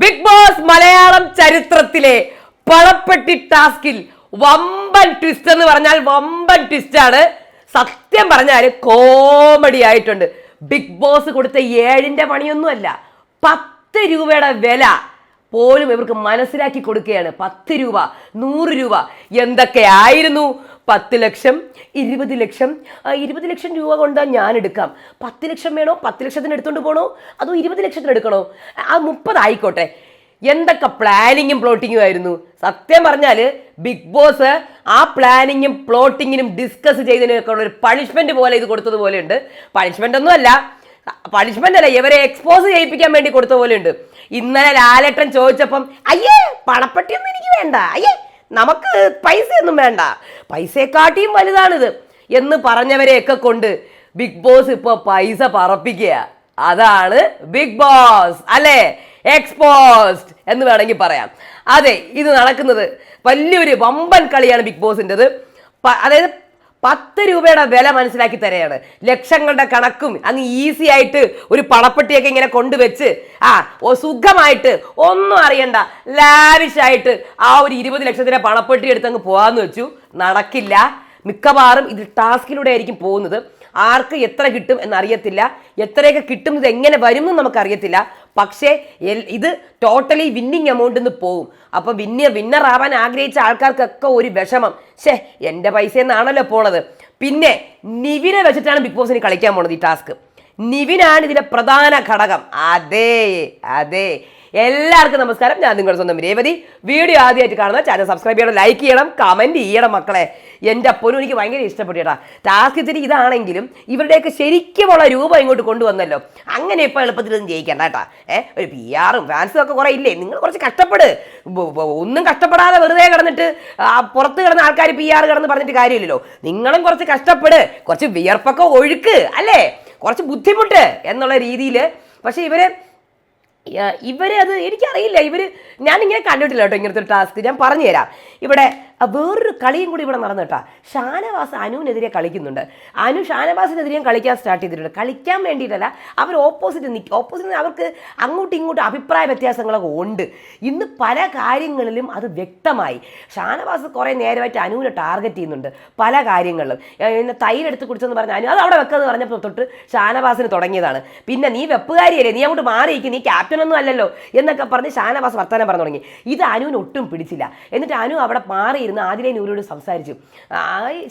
Big boss Malayalam ചരിത്രത്തിലെ പളപ്പെട്ടി ടാസ്കിൽ വമ്പൻ ട്വിസ്റ്റ് എന്ന് പറഞ്ഞാൽ വമ്പൻ ട്വിസ്റ്റ് ആണ്. സത്യം പറഞ്ഞാൽ കോമഡി ആയിട്ടുണ്ട്. ബിഗ് ബോസ് കൊടുത്ത ഏഴിന്റെ പണിയൊന്നുമല്ല പത്ത് രൂപയുടെ വില പോലും ഇവർക്ക് മനസ്സിലാക്കി കൊടുക്കുകയാണ്. പത്ത് രൂപ നൂറ് രൂപ എന്തൊക്കെയായിരുന്നു പത്ത് ലക്ഷം ഇരുപത് ലക്ഷം. ഇരുപത് ലക്ഷം രൂപ കൊണ്ടാ ഞാൻ എടുക്കാം. പത്ത് ലക്ഷം വേണോ? പത്ത് ലക്ഷത്തിന് എടുത്തോണ്ട് പോണോ? അതോ ഇരുപത് ലക്ഷത്തിന് എടുക്കണോ? ആ മുപ്പത് ആയിക്കോട്ടെ. എന്തൊക്കെ പ്ലാനിങ്ങും പ്ലോട്ടിങ്ങും ആയിരുന്നു. സത്യം പറഞ്ഞാൽ ബിഗ് ബോസ് ആ പ്ലാനിങ്ങും പ്ലോട്ടിങ്ങിനും ഡിസ്കസ് ചെയ്തതിനൊക്കെ ഒരു പണിഷ്മെന്റ് പോലെ ഇത് കൊടുത്തതുപോലെ ഉണ്ട് പണിഷ്മെന്റ് ഒന്നും അല്ല. പണിഷ്മെന്റ് അല്ല ഇവരെ എക്സ്പോസ് ചെയ്യിപ്പിക്കാൻ വേണ്ടി കൊടുത്ത ഉണ്ട് ഇന്നലെ ലാലേട്ടൻ ചോദിച്ചപ്പം അയ്യേ പണപ്പെട്ടിയൊന്നും എനിക്ക് വേണ്ട. അയ്യേ നമുക്ക് പൈസയൊന്നും വേണ്ട. പൈസയെക്കാട്ടിയും വലുതാണിത്. എന്ന് പറഞ്ഞവരെയൊക്കെ കൊണ്ട് ബിഗ് ബോസ് ഇപ്പോൾ പൈസ പറപ്പിക്കുക. അതാണ് ബിഗ് ബോസ് അല്ലേ? എക്സ്പോസ്ഡ് എന്ന് വേണമെങ്കിൽ പറയാം. അതെ ഇത് നടക്കുന്നത് വലിയൊരു വമ്പൻ കളിയാണ് ബിഗ് ബോസിന്റെത്. അതായത് പത്ത് രൂപയുടെ വില മനസ്സിലാക്കി തരെയാണ്. ലക്ഷങ്ങളുടെ കണക്കും അങ്ങ് ഈസി ആയിട്ട് ഒരു പണപ്പെട്ടിയൊക്കെ ഇങ്ങനെ കൊണ്ടുവച്ച് ആ ഓ സുഖമായിട്ട് ഒന്നും അറിയണ്ട ലാവിഷായിട്ട് ആ ഒരു ഇരുപത് ലക്ഷത്തിന്റെ പണപ്പെട്ടി എടുത്ത് അങ്ങ് പോകാന്ന് വെച്ചു. നടക്കില്ല. മിക്കവാറും ഇത് ടാസ്കിലൂടെ ആയിരിക്കും പോകുന്നത്. ആർക്ക് എത്ര കിട്ടും എന്നറിയത്തില്ല. എത്രയൊക്കെ കിട്ടും ഇത് എങ്ങനെ വരും എന്ന് നമുക്കറിയത്തില്ല. പക്ഷേ ഇത് ടോട്ടലി വിന്നിങ് എമൗണ്ട് നിന്ന് പോകും അപ്പോൾ വിന്ന വിന്നർ ആവാൻ ആഗ്രഹിച്ച ആൾക്കാർക്കൊക്കെ ഒരു വിഷമം. ഷേ എന്റെ പൈസ എന്നാണല്ലോ പോണത്. പിന്നെ നിവിനെ വെച്ചിട്ടാണ് ബിഗ് ബോസിന് കളിക്കാൻ പോണത് ഈ ടാസ്ക് നിവിനാണ് ഇതിലെ പ്രധാന ഘടകം. അതേ അതെ. എല്ലാവർക്കും നമസ്കാരം. ഞാൻ നിങ്ങളുടെ സ്വന്തം രേവതി. വീഡിയോ ആദ്യമായിട്ട് കാണുന്ന ചാനൽ സബ്സ്ക്രൈബ് ചെയ്യണം ലൈക്ക് ചെയ്യണം കമന്റ് ചെയ്യണം മക്കളെ. എന്റെ അപ്പനും എനിക്ക് ഭയങ്കര ഇഷ്ടപ്പെട്ടു കേട്ടാ. ടാസ്ക് ഇത്തിരി ഇതാണെങ്കിലും ഇവരുടെയൊക്കെ ശരിക്കുമുള്ള രൂപം ഇങ്ങോട്ട് കൊണ്ടുവന്നല്ലോ. അങ്ങനെ ഇപ്പോൾ എളുപ്പത്തിലൊന്നും ജയിക്കണ്ട കേട്ടാ. ഏഹ് ഒരു പി ആറും ഫാൻസും ഒക്കെ കുറേ ഇല്ലേ? നിങ്ങൾ കുറച്ച് കഷ്ടപ്പെട്. ഒന്നും കഷ്ടപ്പെടാതെ വെറുതെ കിടന്നിട്ട് പുറത്ത് കിടന്ന ആൾക്കാർ പി ആർ കിടന്ന് പറഞ്ഞിട്ട് കാര്യമില്ലല്ലോ. നിങ്ങളും കുറച്ച് കഷ്ടപ്പെട്. കുറച്ച് വിയർപ്പൊക്കെ ഒഴുക്ക് അല്ലേ? കുറച്ച് ബുദ്ധിമുട്ട് എന്നുള്ള രീതിയിൽ പക്ഷേ ഇവർ യ- ഇവർ അത് എനിക്കറിയില്ല. ഇവർ ഞാനിങ്ങനെ കണ്ടിട്ടില്ല കേട്ടോ ഇങ്ങനത്തെ ഒരു ടാസ്ക് ഞാൻ പറഞ്ഞു തരാം ഇവിടെ വേറൊരു കളിയും കൂടി ഇവിടെ നടന്നു കേട്ടോ. ഷാനവാസ് അനുവിനെതിരെ കളിക്കുന്നുണ്ട്. അനു ഷാനവാസിനെതിരെയും കളിക്കാൻ സ്റ്റാർട്ട് ചെയ്തിട്ടുണ്ട്. കളിക്കാൻ വേണ്ടിയിട്ടല്ല അവർ ഓപ്പോസിറ്റ് നിൽക്കും ഓപ്പോസിറ്റ് അവർക്ക് അങ്ങോട്ടും ഇങ്ങോട്ടും അഭിപ്രായ വ്യത്യാസങ്ങളൊക്കെ ഉണ്ട്. ഇന്ന് പല കാര്യങ്ങളിലും അത് വ്യക്തമായി. ഷാനവാസ് കുറേ നേരമായിട്ട് അനുവിനെ ടാർഗറ്റ് ചെയ്യുന്നുണ്ട് പല കാര്യങ്ങളിലും. പിന്നെ തൈരെടുത്ത് കുടിച്ചെന്ന് പറഞ്ഞ അനു അത് അവിടെ വെക്കെന്ന് പറഞ്ഞപ്പോൾ തൊട്ട് ഷാനവാസിന് തുടങ്ങിയതാണ്. പിന്നെ നീ വെപ്പുകാരിയല്ലേ നീ അങ്ങോട്ട് മാറിയിരിക്കും നീ ക്യാപ്റ്റനൊന്നും അല്ലല്ലോ എന്നൊക്കെ പറഞ്ഞ് ഷാനവാസ് വർത്തമാനം പറഞ്ഞു തുടങ്ങി. ഇത് അനുവിന് ഒട്ടും പിടിച്ചില്ല. എന്നിട്ട് അനു അവിടെ മാറിയിരുന്ന് ആദിലെ നൂരോട് സംസാരിച്ചു.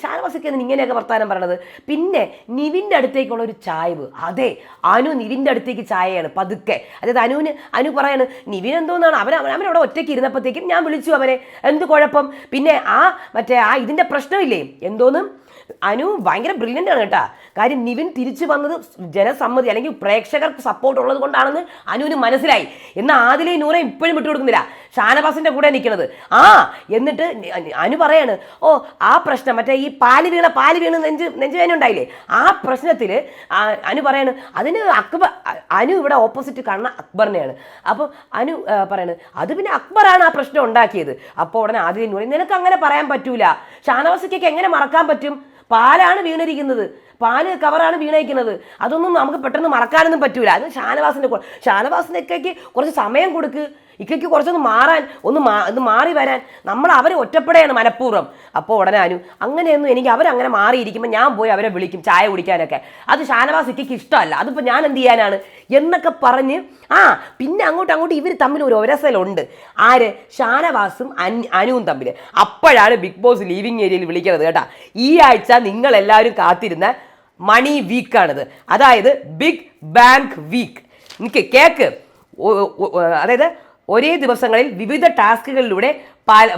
ഷാനവാസൊക്കെ ഇങ്ങനെയൊക്കെ വർത്താനം പറയണത്. പിന്നെ നിവിന്റെ അടുത്തേക്കുള്ള ഒരു ചായവ്. അതെ അനു നിവിന്റെ അടുത്തേക്ക് ചായയാണ് പതുക്കെ. അതായത് അനുവിന് അനു പറയാണ് നിവിൻ എന്തോന്നാണ്? അവൻ അവൻ അവനവിടെ ഒറ്റയ്ക്ക് ഇരുന്നപ്പോഴത്തേക്കും ഞാൻ വിളിച്ചു അവനെ. എന്ത് കുഴപ്പം? പിന്നെ ആ മറ്റേ ആ ഇതിന്റെ പ്രശ്നമില്ലേ? എന്തോന്നും? അനു ഭയങ്കര ബ്രില്യന്റ് ആണ് കേട്ടാ. കാര്യം നിവിൻ തിരിച്ചു വന്നത് ജനസമ്മതി അല്ലെങ്കിൽ പ്രേക്ഷകർക്ക് സപ്പോർട്ട് ഉള്ളത് കൊണ്ടാണെന്ന് അനുവിന് മനസ്സിലായി. എന്നാൽ ആദിലെ നൂറെ ഇപ്പോഴും വിട്ടുകൊടുക്കുന്നില്ല ഷാനവാസിന്റെ കൂടെ നിൽക്കുന്നത്. ആ എന്നിട്ട് അനു പറയാണ് ഓ ആ പ്രശ്നം മറ്റേ ഈ പാൽ വീണ പാൽ വീണ് നെഞ്ച് നെഞ്ചുവേന ഉണ്ടായില്ലേ? ആ പ്രശ്നത്തിൽ അനു പറയാണ് അതിന് അക്ബർ അനു ഇവിടെ ഓപ്പോസിറ്റ് കാണുന്ന അക്ബറിനെയാണ്. അപ്പോൾ അനു പറയാണ് അത് പിന്നെ അക്ബറാണ് ആ പ്രശ്നം ഉണ്ടാക്കിയത്. അപ്പോൾ ഉടനെ ആദ്യം നൂറെ നിനക്ക് അങ്ങനെ പറയാൻ പറ്റൂല. ഷാനവാസിക്കൊക്കെ എങ്ങനെ മറക്കാൻ പറ്റും? പാലാണ് വീണിരിക്കുന്നത്. പാൽ കവറാണ് വീണയിക്കുന്നത് അതൊന്നും നമുക്ക് പെട്ടെന്ന് മറക്കാനൊന്നും പറ്റൂല. അത് ഷാനവാസിന്റെ കു- ഷാനവാസിനൊക്കെ കുറച്ച് സമയം കൊടുക്ക്. ഇക്കയ്ക്ക് കുറച്ചൊന്ന് മാറാൻ ഒന്ന് മാ ഒന്ന് മാറി വരാൻ നമ്മൾ അവരെ ഒറ്റപ്പെടുകയാണ് മനഃപൂർവം. അപ്പോൾ ഉടനെ അനു അങ്ങനെയൊന്നും എനിക്ക് അവരങ്ങനെ മാറിയിരിക്കുമ്പോൾ ഞാൻ പോയി അവരെ വിളിക്കും ചായ കുടിക്കാനൊക്കെ. അത് ഷാനവാസ് ഇക്കയ്ക്ക് ഇഷ്ടമല്ല. അതിപ്പോൾ ഞാൻ എന്ത് ചെയ്യാനാണ്? എന്നൊക്കെ പറഞ്ഞ് ആ പിന്നെ അങ്ങോട്ട് അങ്ങോട്ട് ഇവർ തമ്മിൽ ഒരു ഒരസലുണ്ട്. ആര്? ഷാനവാസും അനു അനുവും തമ്മിൽ അപ്പോഴാണ് ബിഗ് ബോസ് ലീവിങ് ഏരിയയിൽ വിളിക്കുന്നത് കേട്ടാ. ഈ ആഴ്ച നിങ്ങളെല്ലാവരും കാത്തിരുന്ന മണി വീക്കാണിത്. അതായത് ബിഗ് ബാങ്ക് വീക്ക്. എനിക്ക് കേക്ക് അതായത് ഒരേ ദിവസങ്ങളിൽ വിവിധ ടാസ്കുകളിലൂടെ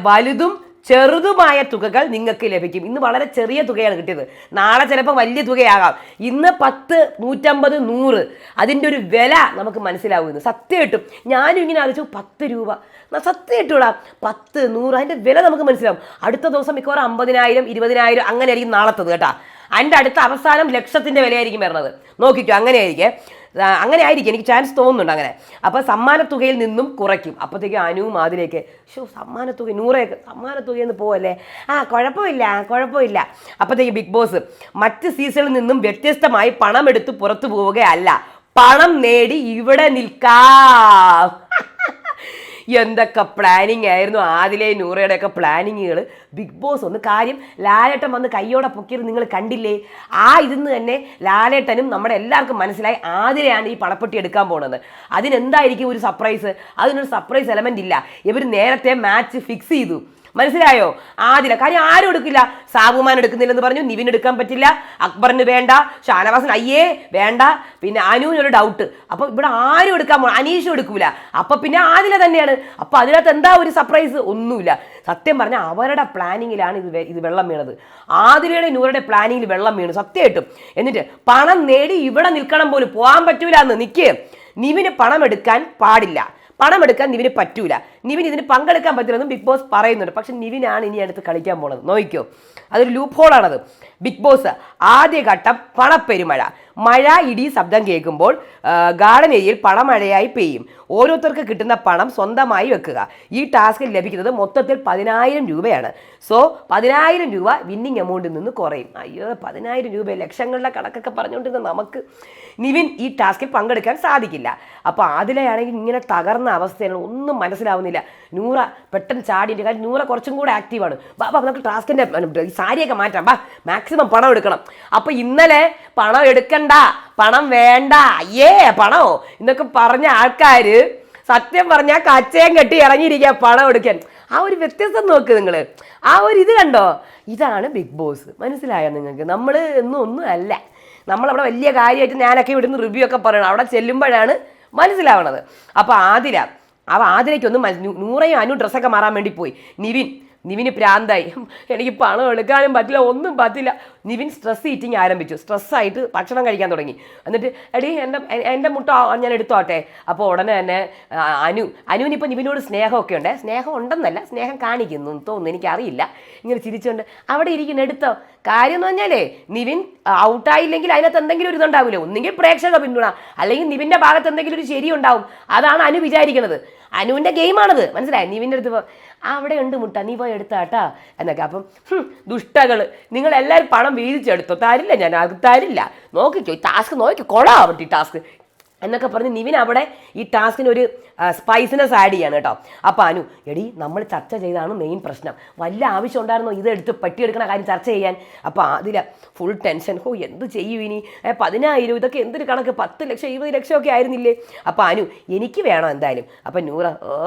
വലുതും ചെറുതുമായ തുകകൾ നിങ്ങൾക്ക് ലഭിക്കും. ഇന്ന് വളരെ ചെറിയ തുകയാണ് കിട്ടിയത്. നാളെ ചിലപ്പോൾ വലിയ തുകയാകാം. ഇന്ന് പത്ത് നൂറ്റമ്പത് നൂറ്. അതിന്റെ ഒരു വില നമുക്ക് മനസ്സിലാവുന്നു. സത്യമായിട്ടും ഞാനും ഇങ്ങനെ ആലോചിച്ചു പത്ത് രൂപ. സത്യം സത്യമായിട്ടുള്ള പത്ത് നൂറ് അതിന്റെ വില നമുക്ക് മനസ്സിലാവും. അടുത്ത ദിവസം മിക്കവാറും അമ്പതിനായിരം ഇരുപതിനായിരം അങ്ങനെ ആയിരിക്കും നാളത്തത് കേട്ടാ. അതിന്റെ അടുത്ത അവസാനം ലക്ഷത്തിന്റെ വിലയായിരിക്കും വരുന്നത്. നോക്കിക്കോ അങ്ങനെ ആയിരിക്കും ആ, അങ്ങനെ ആയിരിക്കും. എനിക്ക് ചാൻസ് തോന്നുന്നുണ്ട് അങ്ങനെ. അപ്പോൾ സമ്മാനത്തുകയിൽ നിന്നും കുറയ്ക്കും. അപ്പോഴത്തേക്കും അനുവും അതിലേക്ക് ഷോ സമ്മാനത്തുക നൂറേക്ക് സമ്മാനത്തുകയിൽ നിന്ന് പോവല്ലേ? ആ കുഴപ്പമില്ല കുഴപ്പമില്ല. അപ്പോഴത്തേക്ക് ബിഗ് ബോസ് മറ്റ് സീസണിൽ നിന്നും വ്യത്യസ്തമായി പണമെടുത്ത് പുറത്തു പോവുകയല്ല. പണം നേടി ഇവിടെ നിൽക്കാം. എന്തൊക്കെ പ്ലാനിങ് ആയിരുന്നു ആദിലെ നൂറയുടെ ഒക്കെ പ്ലാനിങ്ങുകൾ ബിഗ് ബോസ് ഒന്ന് കാര്യം ലാലേട്ടൻ വന്ന് കയ്യോടെ പൊക്കിയത് നിങ്ങൾ കണ്ടില്ലേ? ആ ഇതിന്ന് തന്നെ ലാലേട്ടനും നമ്മുടെ എല്ലാവർക്കും മനസ്സിലായി ആദിലെയാണ് ഈ പണപ്പെട്ടി എടുക്കാൻ പോകുന്നത് അതിനെന്തായിരിക്കും ഒരു സർപ്രൈസ് അതിനൊരു സർപ്രൈസ് എലമെന്റ് ഇല്ല. ഇവർ നേരത്തെ മാച്ച് ഫിക്സ് ചെയ്തു. മനസ്സിലായോ? ആദില. കാര്യം ആരും എടുക്കില്ല. സാബുമാൻ എടുക്കുന്നില്ലെന്ന് പറഞ്ഞു. നിവിൻ എടുക്കാൻ പറ്റില്ല. അക്ബറിന് വേണ്ട. ഷാനവാസൻ അയ്യേ വേണ്ട. പിന്നെ അനുവിന് ഒരു ഡൗട്ട് അപ്പൊ ഇവിടെ ആരും എടുക്കാൻ അനീഷും എടുക്കൂല. അപ്പൊ പിന്നെ ആദില തന്നെയാണ്. അപ്പൊ അതിനകത്ത് എന്താ ഒരു സർപ്രൈസ് ഒന്നുമില്ല. സത്യം പറഞ്ഞാൽ അവരുടെ പ്ലാനിങ്ങിലാണ് ഇത് ഇത് വെള്ളം വീണത്. ആദിലയുടെ നൂറുടെ പ്ലാനിങ്ങിൽ വെള്ളം വീണു. സത്യമായിട്ടും. എന്നിട്ട് പണം നേടി ഇവിടെ നിൽക്കണം പോലും. പോകാൻ പറ്റൂല എന്ന് നിൽക്കേ നിവിന് പണം എടുക്കാൻ പാടില്ല. പണം എടുക്കാൻ നിവിന് പറ്റൂല. നിവിൻ ഇതിന് പങ്കെടുക്കാൻ പറ്റില്ലെന്നും ബിഗ് ബോസ് പറയുന്നുണ്ട്. പക്ഷെ നിവിനാണ് ഇനി അടുത്ത് കളിക്കാൻ പോണത്. നോക്കിക്കോ അതൊരു ലൂപ്പ് ഹോളാണത് ബിഗ് ബോസ് ആദ്യഘട്ടം പണപ്പെരുമഴ. മഴ ഇടി ശബ്ദം കേൾക്കുമ്പോൾ ഗാർഡൻ ഏരിയയിൽ പണമഴയായി പെയ്യും. ഓരോരുത്തർക്ക് കിട്ടുന്ന പണം സ്വന്തമായി വെക്കുക. ഈ ടാസ്കിൽ ലഭിക്കുന്നത് മൊത്തത്തിൽ പതിനായിരം രൂപയാണ്. സോ പതിനായിരം രൂപ വിന്നിങ് എമൗണ്ടിൽ നിന്ന് കുറയും. അയ്യോ പതിനായിരം രൂപ ലക്ഷങ്ങളുടെ കണക്കൊക്കെ പറഞ്ഞുകൊണ്ടിരുന്ന നമുക്ക് നിവിൻ ഈ ടാസ്കിൽ പങ്കെടുക്കാൻ സാധിക്കില്ല. അപ്പോൾ ആദിലയാണെങ്കിൽ ഇങ്ങനെ തകർന്ന അവസ്ഥയാണ്. ഒന്നും മനസ്സിലാവുന്നില്ല. നൂറ പെട്ടെന്ന് ചാടിയിട്ട് കാര്യം നൂറ കുറച്ചും കൂടെ ആക്റ്റീവാണ് ബാ ബാ നമുക്ക് ടാസ്കിന്റെ സാരിയൊക്കെ മാറ്റാം. ബാ മാക്സിമം പണം എടുക്കണം. അപ്പോൾ ഇന്നലെ പണം എടുക്കണ്ട പണം വേണ്ട. അയ്യേ പണോ? എന്നൊക്കെ പറഞ്ഞ ആൾക്കാർ സത്യം പറഞ്ഞാൽ കച്ചയും കെട്ടി ഇറങ്ങിയിരിക്കുക പണം എടുക്കാൻ. ആ ഒരു വ്യത്യസ്തം നോക്ക് നിങ്ങൾ ആ ഒരു ഇത് കണ്ടോ? ഇതാണ് ബിഗ് ബോസ്. മനസ്സിലായോ നിങ്ങൾക്ക്? നമ്മൾ എന്നും ഒന്നും അല്ല. നമ്മളവിടെ വലിയ കാര്യമായിട്ട് ഞാനൊക്കെ ഇവിടുന്ന് റിവ്യൂ ഒക്കെ പറയണം. അവിടെ ചെല്ലുമ്പോഴാണ് മനസ്സിലാവണത്. അപ്പോൾ ആതിര. അവ ആതിരയ്ക്കൊന്നും നൂറയും അനു ഡ്രസ്സൊക്കെ മാറാൻ വേണ്ടി പോയി. നിവിൻ നിവിന് പ്രാന്തായി. എനിക്ക് പണം എടുക്കാനും പറ്റില്ല ഒന്നും പറ്റില്ല. നിവിൻ സ്ട്രെസ് ഈറ്റിംഗ് ആരംഭിച്ചു. സ്ട്രെസ്സായിട്ട് ഭക്ഷണം കഴിക്കാൻ തുടങ്ങി. എന്നിട്ട് എടി എന്റെ എന്റെ മുട്ട ഞാൻ എടുത്തോട്ടെ? അപ്പോൾ ഉടനെ തന്നെ അനു അനുവിനിപ്പോൾ നിവിനോട് സ്നേഹമൊക്കെ ഉണ്ട്. സ്നേഹം ഉണ്ടെന്നല്ല സ്നേഹം കാണിക്കുന്നു തോന്നുന്നു എനിക്കറിയില്ല. ഇങ്ങനെ ചിരിച്ചുകൊണ്ട് അവിടെ ഇരിക്കുന്ന എടുത്തോ? കാര്യം എന്ന് പറഞ്ഞാലേ നിവിൻ ഔട്ടായില്ലെങ്കിൽ അതിനകത്ത് എന്തെങ്കിലും ഒരു ഇതുണ്ടാവില്ല ഒന്നെങ്കിൽ പ്രേക്ഷക പിന്തുണ അല്ലെങ്കിൽ നിവിന്റെ ഭാഗത്ത് എന്തെങ്കിലും ഒരു ശരി ഉണ്ടാവും അതാണ് അനു വിചാരിക്കുന്നത് അനുവിന്റെ ഗെയിമാണത് മനസ്സിലായി? നിവിന്റെ അടുത്ത് അവിടെ ഉണ്ട് മുട്ട നീ പോയി എടുത്താട്ടാ എന്നൊക്കെ അപ്പം ദുഷ്ടകൾ നിങ്ങളെല്ലാവരും പണം വീതിച്ചെടുത്തോ. തരില്ല ഞാൻ ആർക്കും തരില്ല. നോക്കിക്കോ ഈ ടാസ്ക് നോക്കിക്കോ. കൊള്ളാം അവിടെ ഈ ടാസ്ക് എന്നൊക്കെ പറഞ്ഞ് നിവിൻ അവിടെ ഈ ടാസ്കിന് ഒരു സ്പൈസിനെസ് ആഡ് ചെയ്യാണ് കേട്ടോ. അപ്പോൾ അനു എടി നമ്മൾ ചർച്ച ചെയ്താണ് മെയിൻ പ്രശ്നം. വല്ല ആവശ്യം ഉണ്ടായിരുന്നോ ഇത് എടുത്ത് പറ്റിയെടുക്കണ കാര്യം ചർച്ച ചെയ്യാൻ? അപ്പോൾ അതിൽ ഫുൾ ടെൻഷൻ ഹോ എന്ത് ചെയ്യും ഇനി? പതിനായിരം ഇതൊക്കെ എന്തൊരു കണക്ക്? പത്ത് ലക്ഷം ഇരുപത് ലക്ഷം ഒക്കെ ആയിരുന്നില്ലേ? അപ്പോൾ അനു എനിക്ക് വേണം എന്തായാലും. അപ്പം നൂറ ഓ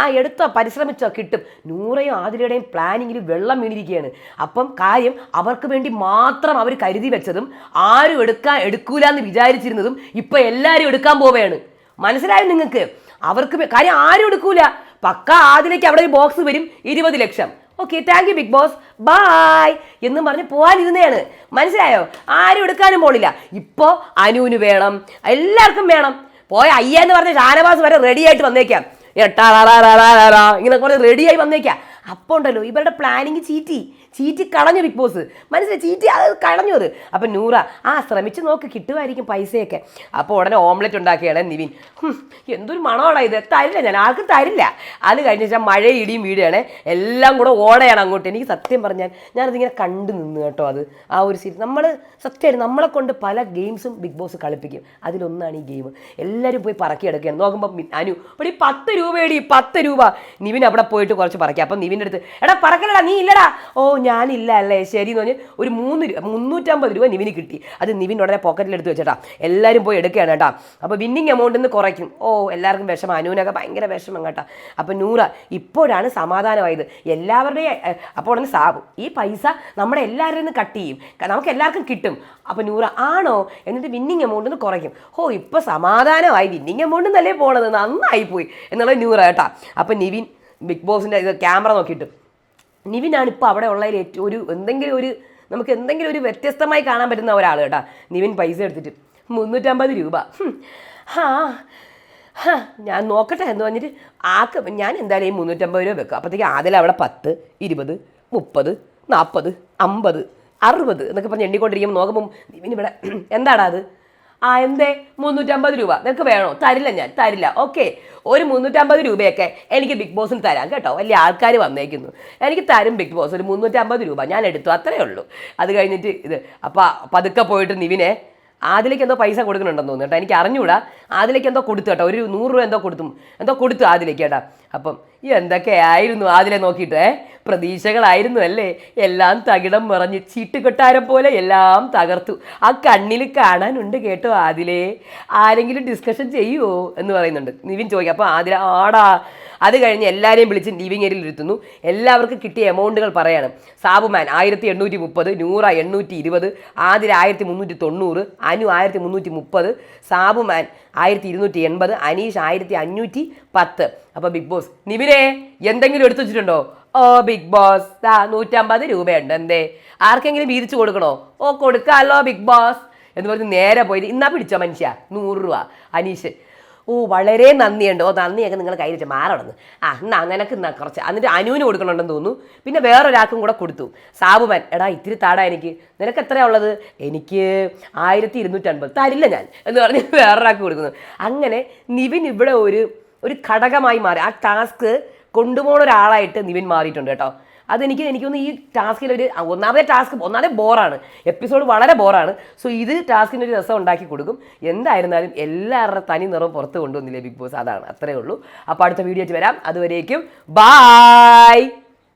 ആ എടുത്തോ പരിശ്രമിച്ചോ കിട്ടും. നൂറയും ആതിരയുടെയും പ്ലാനിങ്ങിൽ വെള്ളം വീണിരിക്കുകയാണ്. അപ്പം കാര്യം അവർക്ക് വേണ്ടി മാത്രം അവർ കരുതി വെച്ചതും ആരും എടുക്കാൻ എടുക്കൂല എന്ന് വിചാരിച്ചിരുന്നതും ഇപ്പം എല്ലാവരും എടുക്കാൻ പോവുകയാണ്. മനസ്സിലായോ നിങ്ങൾക്ക്? അവർക്ക് കാര്യം ആരും എടുക്കൂല. പക്ക ആദിലേക്ക് അവിടെ ഒരു ബോക്സ് വരും ഇരുപത് ലക്ഷം. Okay thank you Bigg Boss bye എന്നും പറഞ്ഞ് പോകാനിരുന്നതാണ് മനസ്സിലായോ? ആരും എടുക്കാനും പോണില്ല. ഇപ്പോ അനുവിന് വേണം. എല്ലാവർക്കും വേണം. പോയ അയ്യ എന്ന് പറഞ്ഞ ഷാനവാസ് വരെ റെഡി ആയിട്ട് വന്നേക്കാം. ഇങ്ങനെ കുറേ റെഡിയായി വന്നേക്കാം. അപ്പോൾ ഉണ്ടല്ലോ ഇവരുടെ പ്ലാനിങ് ചീറ്റി ചീറ്റി കളഞ്ഞു ബിഗ് ബോസ്. മനസ്സിലായി? ചീറ്റി അത് കളഞ്ഞു അത്. അപ്പം നൂറ ആ ശ്രമിച്ച് നോക്ക് കിട്ടുമായിരിക്കും പൈസയൊക്കെ. അപ്പോൾ ഉടനെ ഓംലെറ്റ് ഉണ്ടാക്കിയാണ് നിവിൻ. എന്തൊരു മണമാണ് ഇത്. തരില്ല ഞാൻ ആർക്കും തരില്ല. അത് കഴിഞ്ഞ വെച്ചാൽ മഴ ഇടിയും വീടുകയാണ്. എല്ലാം കൂടെ ഓടയാണ് അങ്ങോട്ട്. എനിക്ക് സത്യം പറഞ്ഞാൽ ഞാനതിങ്ങനെ കണ്ടു നിന്ന് കേട്ടോ അത്. ആ ഒരു സീരീസ് നമ്മൾ സത്യമായിട്ട് നമ്മളെ കൊണ്ട് പല ഗെയിംസും ബിഗ് ബോസ് കളിപ്പിക്കും. അതിലൊന്നാണ് ഈ ഗെയിം. എല്ലാവരും പോയി പറക്കിയെടുക്കുകയാണ് നോക്കുമ്പോൾ അനു ഇവിടെ ഈ പത്ത് രൂപയടി പത്ത് രൂപ. നിവിൻ അവിടെ പോയിട്ട് കുറച്ച് പറക്കി. അപ്പം നിവിന്റെ അടുത്ത് എടാ പറക്കലടാ നീ ഇല്ലടാ. ഓ ഞാനില്ല അല്ലേ ശരി എന്ന് പറഞ്ഞ് ഒരു മൂന്ന് മുന്നൂറ്റമ്പത് രൂപ നിവിന് കിട്ടി. അത് നിവിൻ ഉടനെ പോക്കറ്റിൽ എടുത്ത് വെച്ചേട്ടാ. എല്ലാവരും പോയി എടുക്കുകയാണ് കേട്ടാ. അപ്പോൾ വിന്നിങ് എമൗണ്ട് നിന്ന് കുറയ്ക്കും. ഓ എല്ലാവർക്കും വിഷമം. അനുവിനൊക്കെ ഭയങ്കര വിഷമം കേട്ടാ. അപ്പോൾ നൂറ ഇപ്പോഴാണ് സമാധാനമായത്. എല്ലാവരുടെയും അപ്പോൾ ഉടനെ സാബു ഈ പൈസ നമ്മുടെ എല്ലാവരിൽ നിന്ന് കട്ട് ചെയ്യും. നമുക്ക് എല്ലാവർക്കും കിട്ടും. അപ്പോൾ നൂറ ആണോ? എന്നിട്ട് വിന്നിങ് എമൗണ്ട് നിന്ന് കുറയ്ക്കും. ഓ ഇപ്പോൾ സമാധാനമായി. വിന്നിങ് എമൗണ്ട് നല്ലേ പോണത്? നന്നായി പോയി. എന്നുള്ളത് നൂറ കേട്ടാ. അപ്പം നിവിൻ ബിഗ് ബോസിന്റെ ഇത് ക്യാമറ നോക്കിയിട്ട്. നിവിനാണ് ഇപ്പോൾ അവിടെ ഉള്ളതിൽ ഏറ്റവും ഒരു എന്തെങ്കിലും ഒരു നമുക്ക് എന്തെങ്കിലും ഒരു വ്യത്യസ്തമായി കാണാൻ പറ്റുന്ന ഒരാൾ കേട്ടാ. നിവിൻ പൈസ എടുത്തിട്ട്. മുന്നൂറ്റമ്പത് രൂപ. ഹും. ഹാ. ഞാൻ നോക്കട്ടെ എന്ന് പറഞ്ഞിട്ട് ആക്ക് ഞാൻ എന്തായാലും ഈ മുന്നൂറ്റമ്പത് രൂപ വെക്കും. അപ്പോഴത്തേക്ക് ആദ്യം അവിടെ പത്ത് ഇരുപത് മുപ്പത് നാൽപ്പത് അമ്പത് അറുപത് എന്നൊക്കെ പറഞ്ഞ് എണ്ണിക്കൊണ്ടിരിക്കുമ്പോൾ നോക്കുമ്പം നിവിൻ ഇവിടെ എന്താടാ അത്? ആ എന്തേ? മുന്നൂറ്റമ്പത് രൂപ. നിനക്ക് വേണോ? തരില്ല ഞാൻ. തരില്ല. ഓക്കെ ഒരു മുന്നൂറ്റമ്പത് രൂപയൊക്കെ എനിക്ക് ബിഗ് ബോസിന് തരാം കേട്ടോ. വലിയ ആൾക്കാർ വന്നേക്കുന്നു. എനിക്ക് തരും ബിഗ് ബോസ് ഒരു മുന്നൂറ്റമ്പത് രൂപ. ഞാൻ എടുത്തു. അത്രയേ ഉള്ളൂ. അത് കഴിഞ്ഞിട്ട് ഇത്. അപ്പം പതുക്കെ പോയിട്ട് നിവിനെ ആദിലേക്ക് എന്തോ പൈസ കൊടുക്കുന്നുണ്ടെന്ന് തോന്നുന്നു എനിക്ക് അറിഞ്ഞൂടാ. ആദിലേക്ക് എന്തോ കൊടുത്തു കേട്ടോ. ഒരു നൂറ് രൂപ എന്തോ കൊടുത്തു. എന്തോ കൊടുത്തു ആദിലേക്ക് കേട്ടാ. അപ്പം എന്തൊക്കെയായിരുന്നു ആദിലെ നോക്കിയിട്ട് ഏ? പ്രതീക്ഷകളായിരുന്നു അല്ലേ? എല്ലാം തകിടം മറഞ്ഞ് ചീട്ടുകൊട്ടാരം പോലെ എല്ലാം തകർത്തു. ആ കണ്ണിൽ കാണാനുണ്ട് കേട്ടോ ആദിലേ. ആരെങ്കിലും ഡിസ്കഷൻ ചെയ്യുമോ എന്ന് പറയുന്നുണ്ട്. നിവിൻ ചോദിക്കും. അപ്പോൾ ആദില ആടാ അത് കഴിഞ്ഞ് എല്ലാവരെയും വിളിച്ച് ലിവിങ് ഏരിയയിൽ ഇരുത്തുന്നു. എല്ലാവർക്കും കിട്ടിയ എമൗണ്ടുകൾ പറയാണ്. സാബുമാൻ ആയിരത്തി എണ്ണൂറ്റി മുപ്പത് നൂറ എണ്ണൂറ്റി ഇരുപത് ആതിര ആയിരത്തി മുന്നൂറ്റി തൊണ്ണൂറ് അനു ആയിരത്തി മുന്നൂറ്റി മുപ്പത് സാബുമാൻ ആയിരത്തി ഇരുന്നൂറ്റി എൺപത് അനീഷ് ആയിരത്തി അഞ്ഞൂറ്റി പത്ത് അപ്പോൾ ബിഗ് ബോസ് നിവിനെ എന്തെങ്കിലും എടുത്തു വെച്ചിട്ടുണ്ടോ? ഓ ബിഗ് ബോസ് ദാ നൂറ്റമ്പത് രൂപയുണ്ട്. എന്തേ? ആർക്കെങ്കിലും വീതിച്ചു കൊടുക്കണോ? ഓ കൊടുക്കാമല്ലോ ബിഗ് ബോസ് എന്ന് പറഞ്ഞ് നേരെ പോയിട്ട് ഇന്നാ പിടിച്ചോ മനുഷ്യ? നൂറ് രൂപ. അനീഷ് ഓ വളരെ നന്ദിയുണ്ട്. ഓ നന്ദിയൊക്കെ നിങ്ങൾ കയ്യിലിട്ട് മാറണമെന്ന് ആ എന്നാ എന്നാ കുറച്ച്. എന്നിട്ട് അനുവിന് കൊടുക്കണമെന്ന് തോന്നുന്നു. പിന്നെ വേറൊരാൾക്കും കൂടെ കൊടുത്തു. സാബുമാൻ എടാ ഇത്തിരി താടാ എനിക്ക്. നിനക്ക് എത്രയാ ഉള്ളത്? എനിക്ക് ആയിരത്തി ഇരുന്നൂറ്റൻപത് തരില്ല ഞാൻ. എന്ന് പറഞ്ഞ് വേറൊരാൾക്ക് കൊടുക്കുന്നു. അങ്ങനെ നിവിൻ ഇവിടെ ഒരു ഒരു ഘടകമായി മാറി. ആ ടാസ്ക് കൊണ്ടുപോകുന്ന ഒരാളായിട്ട് നിവിൻ മാറിയിട്ടുണ്ട് കേട്ടോ. അതെനിക്ക് എനിക്കൊന്ന് ഈ ടാസ്കിൽ ഒരു ഒന്നാമത്തെ ടാസ്ക് ഒന്നാമതെ ബോറാണ്. എപ്പിസോഡ് വളരെ ബോറാണ്. സോ ഇത് ടാസ്കിന് ഒരു രസം ഉണ്ടാക്കി കൊടുക്കും. എന്തായിരുന്നാലും എല്ലാവരുടെ തനി നിറം പുറത്ത് കൊണ്ടുവന്നില്ലേ ബിഗ് ബോസ്? അതാണ് അത്രേ ഉള്ളൂ. അപ്പോൾ അടുത്ത വീഡിയോ ആയിട്ട് വരാം. അതുവരേക്കും ബായ്!